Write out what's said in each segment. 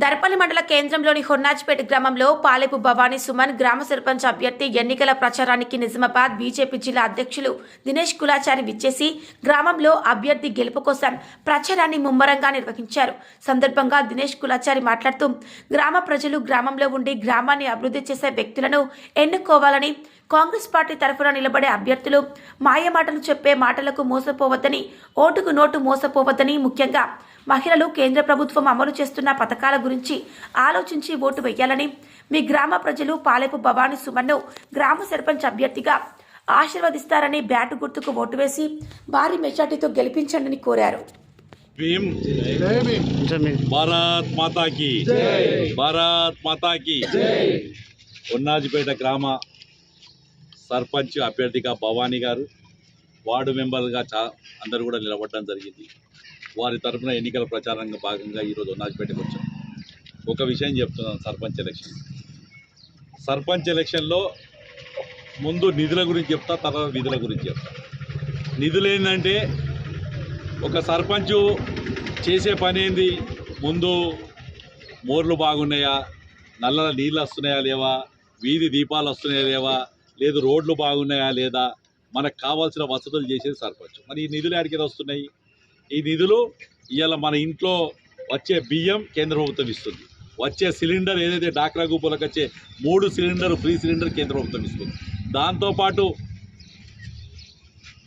దర్పల్లి మండల కేంద్రంలోని హొన్నాజ్పేట గ్రామంలో పాలెపు భవానీ సుమన్ గ్రామ సర్పంచ్ అభ్యర్థి ఎన్నికల ప్రచారానికి నిజామాబాద్ బీజేపీ జిల్లా అధ్యక్షులు దినేష్ కులాచారి విచ్చేసి గ్రామంలో అభ్యర్థి గెలుపు కోసం ప్రచారాన్ని ముమ్మరంగా నిర్వహించారు. సందర్భంగా దినేష్ కులాచారి మాట్లాడుతూ గ్రామ ప్రజలు గ్రామంలో ఉండి గ్రామాన్ని అభివృద్ధి చేసే వ్యక్తులను ఎన్నుకోవాలని కాంగ్రెస్ పార్టీ తరఫున నిలబడే అభ్యర్థులు మాయమాటలు చెప్పే మాటలకు మోసపోవద్దని ఓటుకు నోటు మోసపోవద్దని ముఖ్యంగా మహిళలు కేంద్ర ప్రభుత్వం అమలు చేస్తున్న పథకాల గురించి ఆలోచించి ఓటు వేయాలని మీ గ్రామ ప్రజలు పాలెపు భవానీ సుమన్ను గ్రామ సర్పంచ్ అభ్యర్థిగా ఆశీర్వదిస్తారని బ్యాటు గుర్తుకు ఓటు వేసి భారీ మెజార్టీతో గెలిపించండి కోరారు. భీమ్. భారత్ మాతాకి. భారత్ మాతాకి. ఉన్నాజిపేట గ్రామ సర్పంచ్ అభ్యర్థిగా భవానీ గారు వార్డు మెంబర్గా చా అందరూ కూడా నిలబడడం జరిగింది. వారి తరఫున ఎన్నికల ప్రచారంగా భాగంగా ఈరోజు ఉన్నాజిపేటకు వచ్చాం. ఒక విషయం చెప్తున్నాను సర్పంచ్ ఎలక్షన్. సర్పంచ్ ఎలక్షన్లో ముందు నిధుల గురించి చెప్తా తర్వాత విధుల గురించి చెప్తా. నిధులు ఏంటంటే ఒక సర్పంచ్ చేసే పని ఏంది? ముందు మోర్లు బాగున్నాయా? నల్ల నీళ్ళు వస్తున్నాయా లేవా? వీధి దీపాలు వస్తున్నాయా లేవా? లేదు రోడ్లు బాగున్నాయా లేదా? మనకు కావాల్సిన వసతులు చేసేది సర్పంచ్. మరి ఈ నిధులు ఎక్కడికి వస్తున్నాయి? ఈ నిధులు ఇవాళ మన ఇంట్లో వచ్చే బియ్యం కేంద్ర ప్రభుత్వం ఇస్తుంది. వచ్చే సిలిండర్ ఏదైతే డాక్రా గ్రూపులకు వచ్చే మూడు సిలిండర్ ఫ్రీ సిలిండర్ కేంద్ర ప్రభుత్వం ఇస్తుంది దాంతోపాటు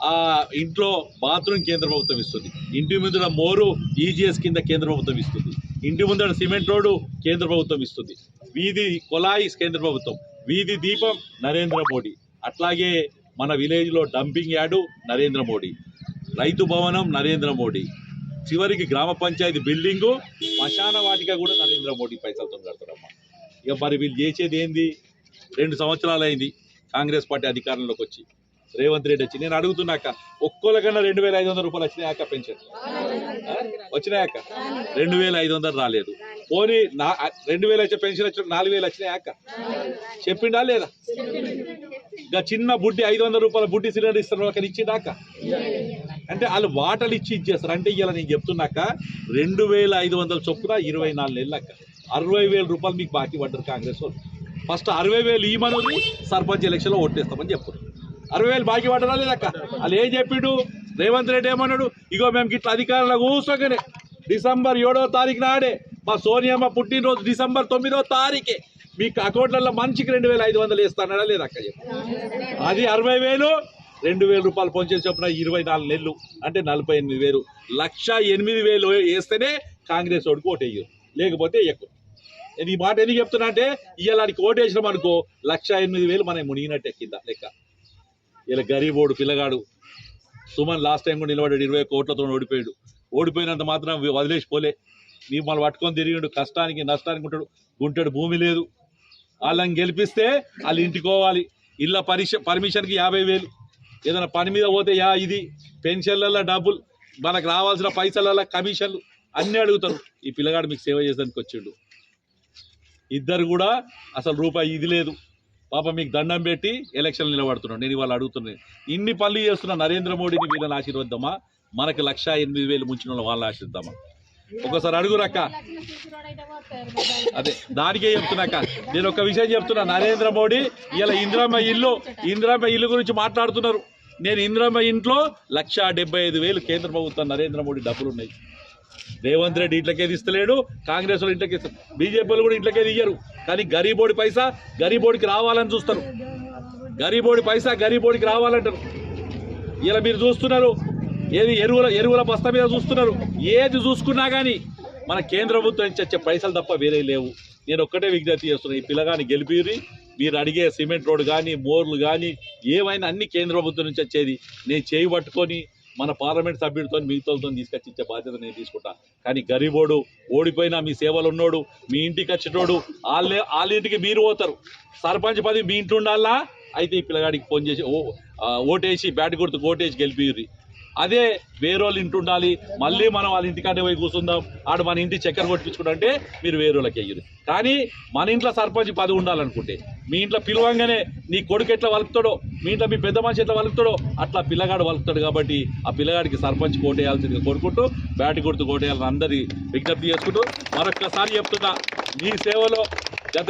ఆ ఇంట్లో బాత్రూమ్ కేంద్ర ప్రభుత్వం ఇస్తుంది. ఇంటి ముందర మోరు ఈజీఎస్ కింద కేంద్ర ప్రభుత్వం ఇస్తుంది. ఇంటి ముందర సిమెంట్ రోడ్డు కేంద్ర ప్రభుత్వం ఇస్తుంది. వీధి కొలాయి కేంద్ర ప్రభుత్వం వీధి దీపం నరేంద్ర మోడీ. అట్లాగే మన విలేజ్లో డంపింగ్ యార్డు నరేంద్ర మోడీ. రైతు భవనం నరేంద్ర మోడీ. చివరికి గ్రామ పంచాయతీ బిల్డింగు శ్మశాన వాటిక కూడా నరేంద్ర మోడీ పైసలతో కడతారమ్మా ఇక మరి వీళ్ళు చేసేది ఏంది? రెండు సంవత్సరాలు అయింది కాంగ్రెస్ పార్టీ అధికారంలోకి వచ్చి. రేవంత్ రెడ్డి వచ్చి. నేను అడుగుతున్నాక ఒక్కోలకన్నా రెండు వేల ఐదు వందల రూపాయలు వచ్చినాయాక పెన్షన్? ఆ? వచ్చినాయాక రెండు వేల ఐదు వందలు రాలేదు. పోనీ నా రెండు వేలు వచ్చే పెన్షన్ వచ్చిన నాలుగు వేలు వచ్చినాయాక చెప్పిండా లేదా? ఇంకా చిన్న బుడ్డి ఐదు వందల రూపాయల బుడ్డి సిలిండర్ ఇస్తారు ఒకరి ఇచ్చిందాక అంటే వాళ్ళు వాటలు ఇచ్చి ఇచ్చేస్తారు. అంటే ఇలా నేను చెప్తున్నాక రెండు వేల ఐదు వందల చొప్పున ఇరవై నాలుగు నెలలక్క అరవై వేల రూపాయలు మీకు బాకీ పడ్డారు కాంగ్రెస్ వాళ్ళు. ఫస్ట్ అరవై వేలు ఈ మనది సర్పంచ్ ఎలక్షన్లో ఓటేస్తామని చెప్తున్నారు. అరవై వేలు బాకీ పడ్డరా లేదక్క? వాళ్ళు ఏం చెప్పిండు? రేవంత్ రెడ్డి ఏమన్నాడు? ఇగో మేము ఇట్లా అధికారంలో కూర్చోగానే డిసెంబర్ ఏడో తారీఖు నాడే మా సోనియమ్మ పుట్టినరోజు డిసెంబర్ తొమ్మిదో తారీఖే మీకు అకౌంట్లలో మంచికి రెండు వేల ఐదు వందలు వేస్తానడా లేదక్క అది అరవై వేలు రెండు వేల రూపాయలు పొంచేసి చొప్పున ఇరవై నాలుగు నెలలు అంటే నలభై ఎనిమిది వేలు లక్ష ఎనిమిది వేలు వేస్తేనే కాంగ్రెస్ ఓడికి ఓటేయరు లేకపోతే ఎక్కువ నేను ఈ మాట ఎందుకు చెప్తున్నా అంటే ఇవాళకి ఓటేసినాం అనుకో లక్ష ఎనిమిది వేలు మనం మునిగినట్టే కింద లెక్క. ఇలా గరీబోడు పిల్లగాడు. సుమన్ లాస్ట్ టైం కూడా నిలబడాడు ఇరవై కోట్లతో ఓడిపోయాడు. ఓడిపోయినంత మాత్రం వదిలేసి పోలే. నీ మళ్ళీ పట్టుకొని తిరిగిండు కష్టానికి నష్టానికి ఉంటాడు గుంటాడు భూమి లేదు. వాళ్ళని గెలిపిస్తే వాళ్ళు ఇంటికోవాలి ఇళ్ళ పరిష పర్మిషన్కి యాభై వేలు. ఏదైనా పని మీద పోతే యా ఇది. పెన్షన్లలో డబ్బులు మనకు రావాల్సిన పైసలలో కమిషన్లు అన్నీ అడుగుతారు. ఈ పిల్లగాడు మీకు సేవ చేసేదానికి వచ్చిండు. ఇద్దరు కూడా అసలు రూపాయి ఇది లేదు. పాప మీకు దండం పెట్టి ఎలక్షన్ నిలబడుతున్నాడు నేను ఇవాళ అడుగుతున్నాను ఇన్ని పనులు చేస్తున్న నరేంద్ర మోడీని వీళ్ళని ఆశీర్వద్దామా మనకి లక్ష ఎనిమిది వేలు ముంచిన వాళ్ళని వాళ్ళని ఆశిద్దామా ఒకసారి అడుగురక్క. అదే దానికే చెప్తున్నాక నేను ఒక విషయం చెప్తున్నా నరేంద్ర మోడీ ఇలా ఇందిరామ్మ ఇల్లు ఇందిరామ్మ ఇల్లు గురించి మాట్లాడుతున్నారు. నేను ఇందిరామ్మ ఇంట్లో లక్ష ఐదు వేలు కేంద్ర ప్రభుత్వం నరేంద్ర మోడీ డబ్బులు ఉన్నాయి. రేవంత్ రెడ్డి ఇంట్లోకే తీస్తలేడు కాంగ్రెస్ వాళ్ళు ఇంట్లోకే బీజేపీ వాళ్ళు కూడా ఇంట్లోకే తీయరు. కానీ గరీబోడి పైసా గరీబోడికి రావాలని చూస్తారు. గరీబోడి పైసా గరీబోడికి రావాలంటారు. ఇలా మీరు చూస్తున్నారు ఏది ఎరువుల ఎరువుల బస్తా మీద చూస్తున్నారు. ఏది చూసుకున్నా కానీ మన కేంద్ర ప్రభుత్వం నుంచి వచ్చే పైసలు తప్ప వేరే లేవు. నేను ఒక్కటే విజ్ఞప్తి చేస్తున్నా ఈ పిల్లగాని గెలిపిరి మీరు అడిగే సిమెంట్ రోడ్ కానీ మోర్లు కానీ ఏమైనా అన్ని కేంద్ర ప్రభుత్వం నుంచి వచ్చేది నేను చేయి పట్టుకొని మన పార్లమెంట్ సభ్యులతో మిగతాలతో తీసుకొచ్చి ఇచ్చే బాధ్యత నేను తీసుకుంటా. కానీ గరీబోడు ఓడిపోయినా మీ సేవలు ఉన్నోడు మీ ఇంటికి వచ్చేటోడు వాళ్ళే వాళ్ళ ఇంటికి మీరు పోతారు. సర్పంచ్ పది మీ ఇంట్లో ఉండాలా? అయితే ఈ పిల్లగాడికి ఫోన్ చేసి ఓ ఓటేసి బ్యాట్ గుర్తు ఓటేసి గెలిపిర్రి. అదే వేరేళ్ళ ఇంటి ఉండాలి. మళ్ళీ మనం వాళ్ళ ఇంటికాడే పోయి కూర్చుందాం. ఆడు మన ఇంటి చక్కెర కొట్టించుకుంటే మీరు వేరేళ్ళకి వెయ్యరు కానీ మన ఇంట్లో సర్పంచ్ పది ఉండాలనుకుంటే మీ ఇంట్లో పిలవంగానే నీ కొడుకు ఎట్లా వలుకుతాడో మీ ఇంట్లో మీ పెద్ద మనిషి ఎట్లా వలుకుతాడో అట్లా పిల్లగాడు వలుకుతాడు కాబట్టి ఆ పిల్లగాడికి సర్పంచ్ కోటేయాల్సిందిగా కోరుకుంటూ బ్యాట్ కొడుతూ కోటేయాలని అందరి విజ్ఞప్తి చేసుకుంటూ మరొక్కసారి చెప్తున్నా మీ సేవలో గత